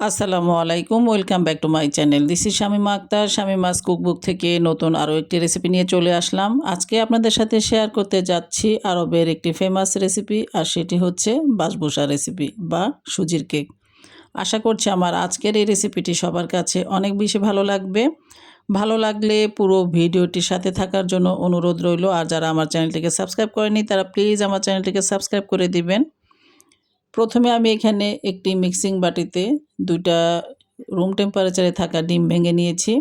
আসসালামু আলাইকুম, welcome back to my channel. This is Shamima Akter, Shamima's cookbook থেকে নতুন আরও একটি রেসিপি নিয়ে চলে আসলাম। আজকে আপনাদের সাথে শেয়ার করতে যাচ্ছি আরবের একটি ফেমাস রেসিপি আর সেটি হচ্ছে বাসবুসা রেসিপি বা সুজির কেক আশা করছি আমার আজকের এই রেসিপিটি সবার কাছে অনেক বেশি ভালো লাগবে। ভালো লাগলে পুরো ভিডিওটির সাথে থাকার জন্য অনুরোধ রইল, আর যারা আমার চ্যানেলটিকে সাবস্ক্রাইব করেনি তারা প্লিজ আমার চ্যানেলটিকে সাবস্ক্রাইব করে দিবেন। প্রথমে আমি এখানে একটি মিক্সিং বাটিতে দুইটা রুম টেম্পারেচারে থাকা ডিম ভেঙে নিয়েছি।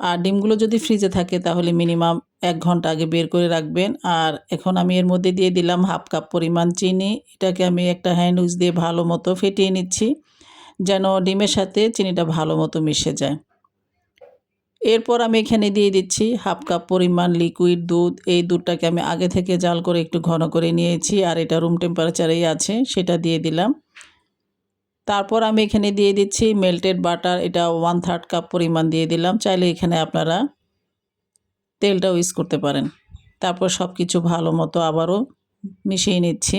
আর ডিমগুলো যদি ফ্রিজে থাকে তাহলে মিনিমাম এক ঘণ্টা আগে বের করে রাখবেন। আর এখন আমি এর মধ্যে দিয়ে দিলাম হাফ কাপ পরিমাণ চিনি। এটাকে আমি একটা হ্যান্ড উইচ দিয়ে ভালো মতো ফেটিয়ে নিচ্ছি, যেন ডিমের সাথে চিনিটা ভালো মতো মিশে যায়। এরপর আমি এখানে দিয়ে দিচ্ছি হাফ কাপ পরিমাণ লিকুইড দুধ। এই দুধটাকে আমি আগে থেকে জাল করে একটু ঘন করে নিয়েছি আর এটা রুম টেম্পারেচারেই আছে, সেটা দিয়ে দিলাম। তারপর আমি এখানে দিয়ে দিচ্ছি মেল্টেড বাটার এটা ওয়ান থার্ড কাপ পরিমাণ দিয়ে দিলাম। চাইলে এখানে আপনারা তেলটাও ইউজ করতে পারেন। তারপর সব কিছু ভালো মতো আবারও মিশিয়ে নিচ্ছি।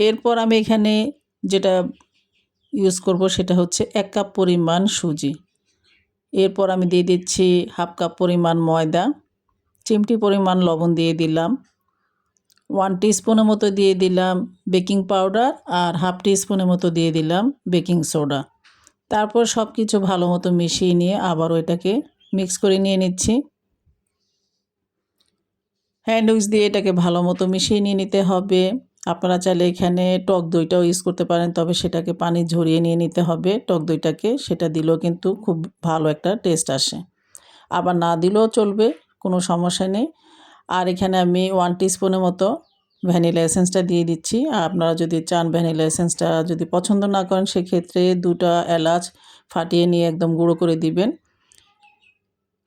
এরপর আমি এখানে যেটা ইউজ করব সেটা হচ্ছে এক কাপ পরিমাণ সুজি। এরপর আমি দিয়ে দিচ্ছি হাফ কাপ পরিমাণ ময়দা, চিমটি পরিমাণ লবণ দিয়ে দিলাম ওয়ান স্পুনের মতো দিয়ে দিলাম বেকিং পাউডার আর হাফ স্পুনের মতো দিয়ে দিলাম বেকিং সোডা তারপর সব কিছু ভালো মতো মিশিয়ে নিয়ে আবারও এটাকে মিক্স করে নিয়ে নিচ্ছি। হ্যান্ড উইচ দিয়ে এটাকে ভালো মতো মিশিয়ে নিয়ে নিতে হবে। আপনারা চাইলে এখানে টক দইটাও ইউজ করতে পারেন, তবে সেটাকে পানি ঝরিয়ে নিয়ে নিতে হবে। টক দইটাকে সেটা দিলেও কিন্তু খুব ভালো একটা টেস্ট আসে। আবার না দিলেও চলবে, কোনো সমস্যা নেই। আর এখানে আমি ওয়ান স্পুনের মতো ভ্যানিলা এসেন্সটা দিয়ে দিচ্ছি। আপনারা যদি চান ভ্যানিলা এসেন্সটা যদি পছন্দ না করেন, সেক্ষেত্রে দুটা এলাচ ফাটিয়ে নিয়ে একদম গুঁড়ো করে দিবেন।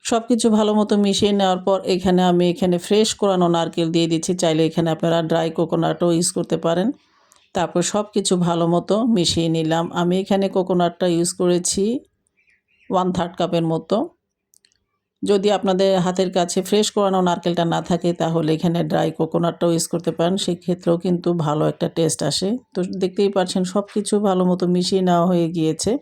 সব কিছু ভালো মতো মিশিয়ে নেওয়ার পর এখানে আমি এখানে ফ্রেশ কোরানো নারকেল দিয়ে দিচ্ছি। চাইলে এখানে আপনারা ড্রাই কোকোনাটও ইউজ করতে পারেন। তারপর সব কিছু ভালো মতো মিশিয়ে নিলাম। আমি এখানে কোকোনাটটা ইউজ করেছি ওয়ান থার্ড কাপের মতো। যদি আপনাদের হাতের কাছে ফ্রেশ কোরানো নারকেলটা না থাকে, তাহলে এখানে ড্রাই কোকোনাটটাও ইউজ করতে পারেন। সেক্ষেত্রেও কিন্তু ভালো একটা টেস্ট আসে। তো দেখতেই পাচ্ছেন সব কিছু ভালো মতো মিশিয়ে নেওয়া হয়ে গিয়েছে।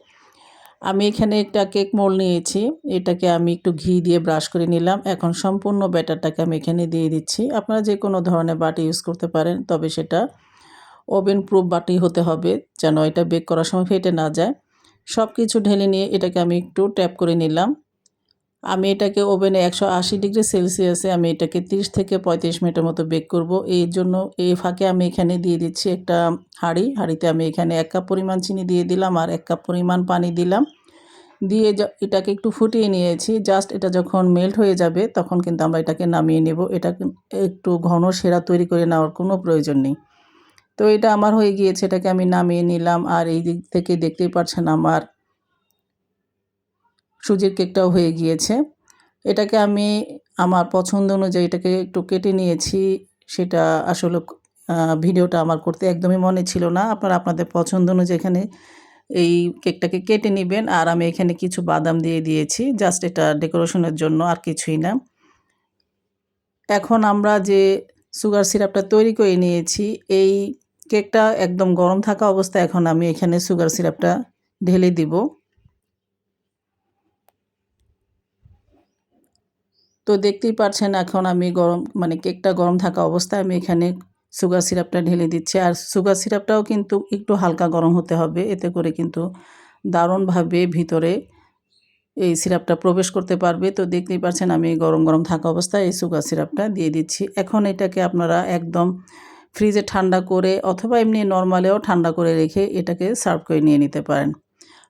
আমি এখানে একটা কেক মোল নিয়েছি। এটাকে আমি একটু ঘি দিয়ে ব্রাশ করে নিলাম। এখন সম্পূর্ণ ব্যাটারটাকে আমি এখানে দিয়ে দিচ্ছি। আপনারা যে কোনো ধরনের বাটি ইউজ করতে পারেন, তবে সেটা ওভেন প্রুফ বাটি হতে হবে, যেন এটা বেক করার সময় ফেটে না যায়। সব কিছু ঢেলে নিয়ে এটাকে আমি একটু ট্যাপ করে নিলাম। আমি এটাকে ওভেনে একশো আশি ডিগ্রি সেলসিয়াসে আমি এটাকে 30 থেকে পঁয়ত্রিশ মিনিটের মতো বেক করব। এই জন্য এই ফাঁকে আমি এখানে দিয়ে দিচ্ছি একটা হাঁড়ি। হাঁড়িতে আমি এখানে এক কাপ পরিমাণ চিনি দিয়ে দিলাম আর এক কাপ পরিমাণ পানি দিলাম। দিয়ে এটাকে একটু ফুটিয়ে নিয়েছি। জাস্ট এটা যখন মেল্ট হয়ে যাবে তখন কিন্তু আমরা এটাকে নামিয়ে নেব। এটা একটু ঘন সেরা তৈরি করে নেওয়ার কোনো প্রয়োজন নেই। তো এটা আমার হয়ে গিয়েছে। এটাকে আমি নামিয়ে নিলাম আর এই দিক থেকে দেখতেই পাচ্ছেন আমার সুজির কেকটাও হয়ে গিয়েছে। এটাকে আমি আমার পছন্দ অনুযায়ী এটাকে একটু কেটে নিয়েছি। সেটা আসলে ভিডিওটা আমার করতে একদমই মনে ছিল না। আপনারা আপনাদের পছন্দ অনুযায়ী এখানে এই কেকটাকে কেটে নেবেন। আর আমি এখানে কিছু বাদাম দিয়ে দিয়েছি। জাস্ট এটা ডেকোরেশনের জন্য আর কিছুই না। এখন আমরা যে সুগার সিরাপটা তৈরি করে নিয়েছি, এই কেকটা একদম গরম থাকা অবস্থায় এখন আমি এখানে সুগার সিরাপটা ঢেলে দিব। তো দেখতেই পারছেন এখন আমি গরম মানে কেকটা গরম থাকা অবস্থায় আমি এখানে সুগার সিরাপটা ঢেলে দিচ্ছি। আর সুগার সিরাপটাও কিন্তু একটু হালকা গরম হতে হবে। এতে করে কিন্তু দারুণভাবে ভিতরে এই সিরাপটা প্রবেশ করতে পারবে। তো দেখতেই পাচ্ছেন আমি গরম গরম থাকা অবস্থায় এই সুগার সিরাপটা দিয়ে দিচ্ছি। এখন এটাকে আপনারা একদম ফ্রিজে ঠান্ডা করে অথবা এমনি নর্মালেও ঠান্ডা করে রেখে এটাকে সার্ভ করে নিয়ে নিতে পারেন।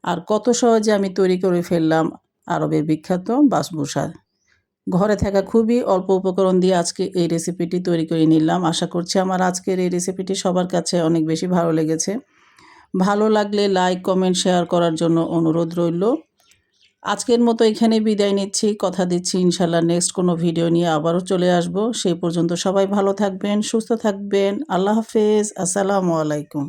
আর কত সহজে আমি তৈরি করে ফেললাম আরবের বিখ্যাত বাসবুসা ঘরে থাকা খুবই অল্প উপকরণ দিয়ে আজকে এই রেসিপিটি তৈরি করে নিলাম। আশা করছি আমার আজকের এই রেসিপিটি সবার কাছে অনেক বেশি ভালো লেগেছে। ভালো লাগলে লাইক কমেন্ট শেয়ার করার জন্য অনুরোধ রইল। আজকের মতো এখানে বিদায় নিচ্ছি। কথা দিচ্ছি ইনশাল্লাহ নেক্সট কোনো ভিডিও নিয়ে আবারও চলে আসব। সেই পর্যন্ত সবাই ভালো থাকবেন, সুস্থ থাকবেন। আল্লাহ হাফেজ। আসসালামু আলাইকুম।